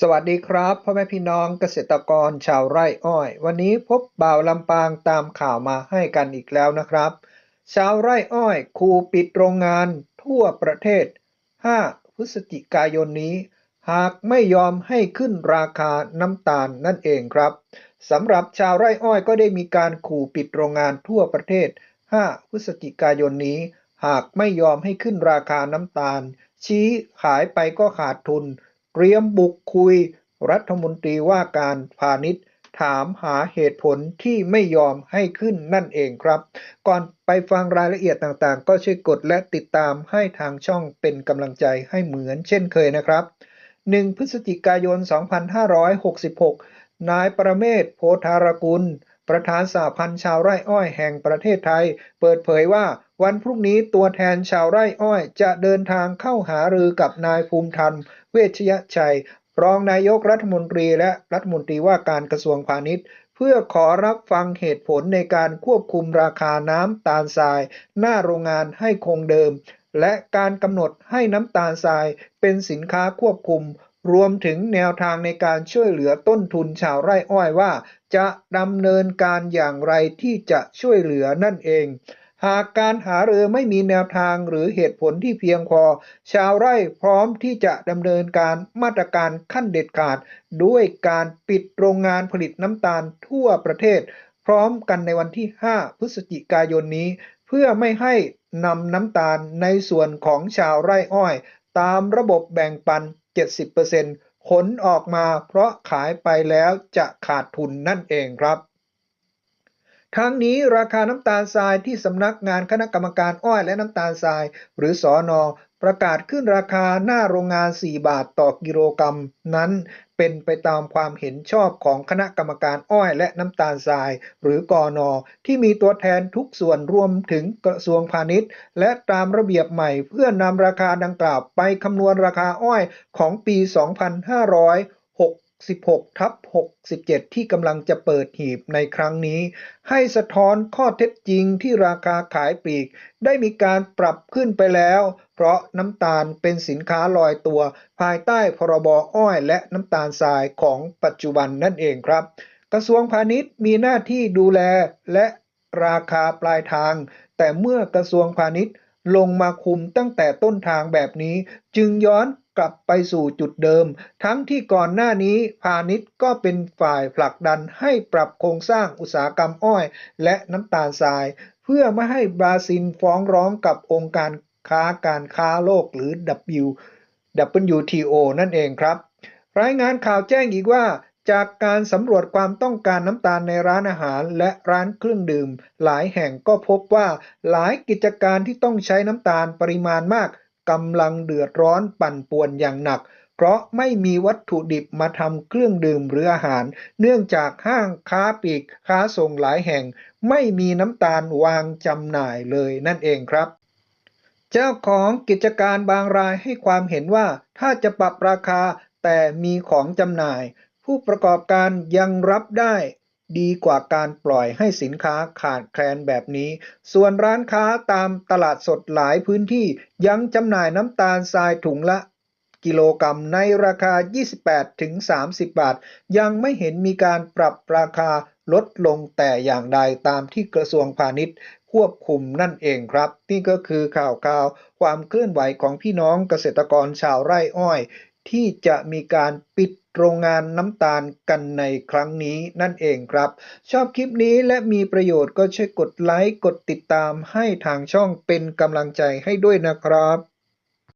สวัสดีครับพ่อแม่พี่น้องเกษตรกรชาวไร่อ้อย วันนี้พบบ่าวลำปางตามข่าวมาให้กันอีกแล้วนะครับ ชาวไร่อ้อยคูปิดโรงงานทั่วประเทศ 5 พฤศจิกายนนี้ หากไม่ยอมให้ขึ้นราคาน้ำตาลนั่นเองครับสำหรับชาวไร่อ้อยก็ได้มีการขู่ปิดโรงงานทั่วประเทศ 5 พฤศจิกายนนี้ หากไม่ยอมให้ขึ้นราคาน้ำตาล ชี้ขายไปก็ขาดทุน เตรียมบุกคุยรัฐมนตรีว่าการพาณิชย์ ถามหาเหตุผลที่ไม่ยอมให้ขึ้นนั่นเองครับ ก่อนไปฟังรายละเอียดต่างๆ ก็ช่วยกดและติดตามให้ทางช่องเป็นกำลังใจให้เหมือนเช่นเคยนะครับ 1 พฤศจิกายน 2566 นายประเมศโพธารกุล ประธานสหพันธ์ชาวไร่อ้อยแห่งประเทศไทย เปิดเผยว่าวันพรุ่งนี้ตัวแทนชาวไร่อ้อย จะเดินทางเข้าหารือกับนายภูมิธรรม เวชยชัย รองนายกรัฐมนตรีและรัฐมนตรีว่าการกระทรวงพาณิชย์ เพื่อขอรับฟังเหตุผลในการควบคุมราคาน้ำตาลทราย หน้าโรงงานให้คงเดิม และการกำหนดให้น้ำตาลทรายเป็นสินค้าควบคุม รวมถึงแนวทางในการช่วยเหลือต้นทุนชาวไร่อ้อยว่า จะดำเนินการอย่างไรที่จะช่วยเหลือนั่นเอง หากการหาเรือไม่มีแนวทางหรือเหตุผลที่เพียงพอ ชาวไร่พร้อมที่จะดำเนินการมาตรการขั้นเด็ดขาด ด้วยการปิดโรงงานผลิตน้ำตาลทั่วประเทศ พร้อมกันในวันที่ 5 พฤศจิกายนนี้ เพื่อไม่ให้นำน้ำตาลในส่วนของชาวไร่อ้อย ตามระบบแบ่งปัน 70%ขนออกมาเพราะขายไปแล้วจะขาดทุนนั่นเองครับ ทั้งนี้ราคาน้ำตาลทรายที่สำนักงานคณะกรรมการอ้อยและน้ำตาลทราย หรือสอนอประกาศขึ้นราคาหน้าโรงงาน 4 บาทต่อกิโลกรัม นั้นเป็นไปตามความเห็นชอบของคณะกรรมการอ้อยและน้ำตาลทราย หรือกอนอที่มีตัวแทนทุกส่วนรวมถึงกระทรวงพาณิชย์ และตามระเบียบใหม่เพื่อนำราคาดังกล่าวไปคำนวณราคาอ้อยของปี 2500 66ทับ67 ที่กำลังจะเปิดหีบในครั้งนี้ ให้สะท้อนข้อเท็จจริงที่ราคาขายปลีก ได้มีการปรับขึ้นไปแล้ว เพราะน้ำตาลเป็นสินค้าลอยตัว ภายใต้พรบอ้อยและน้ำตาลทรายของปัจจุบันนั่นเองครับ กระทรวงพาณิชย์มีหน้าที่ดูแลและราคาปลายทาง แต่เมื่อกระทรวงพาณิชย์ลงมาคุมตั้งแต่ต้นทางแบบนี้ จึงย้อน กลับไปสู่จุดเดิม ทั้งที่ก่อนหน้านี้พาณิชย์ก็เป็นฝ่ายผลักดันให้ปรับโครงสร้างอุตสาหกรรมอ้อย และน้ำตาลทราย เพื่อไม่ให้บราซิลฟ้องร้องกับองค์การค้าการค้าโลกหรือ W WTO นั่นเองครับ รายงานข่าวแจ้งอีกว่าจากการสำรวจความต้องการน้ำตาลในร้านอาหารและร้านเครื่องดื่ม หลายแห่งก็พบว่าหลายกิจการที่ต้องใช้น้ำตาลปริมาณมาก กำลังเดือดร้อนปั่นป่วนอย่างหนัก เพราะไม่มีวัตถุดิบมาทำเครื่องดื่มหรืออาหาร เนื่องจากห้างค้าปลีกค้าส่งหลายแห่ง ไม่มีน้ำตาลวางจำหน่ายเลยนั่นเองครับเจ้าของกิจการบางรายให้ความเห็นว่าถ้าจะปรับราคาแต่มีของจำหน่าย ผู้ประกอบการยังรับได้ ดีกว่าการปล่อยให้สินค้าขาดแคลนแบบนี้ ส่วนร้านค้าตามตลาดสดหลายพื้นที่ยังจำหน่ายน้ำตาลทรายถุงละ กิโลกรัมในราคา 28-30 บาท ยังไม่เห็นมีการปรับราคาลดลงแต่อย่างใดตามที่กระทรวงพาณิชย์ควบคุมนั่นเองครับ นี่ก็คือข่าวข่าว ความเคลื่อนไหวของพี่น้องเกษตรกรชาวไร่อ้อย ที่จะมีการปิด โรงงานน้ำตาลกันในครั้งนี้นั่นเองครับ ชอบคลิปนี้และมีประโยชน์ก็ช่วยกดไลค์กดติดตามให้ทางช่องเป็นกำลังใจให้ด้วยนะครับ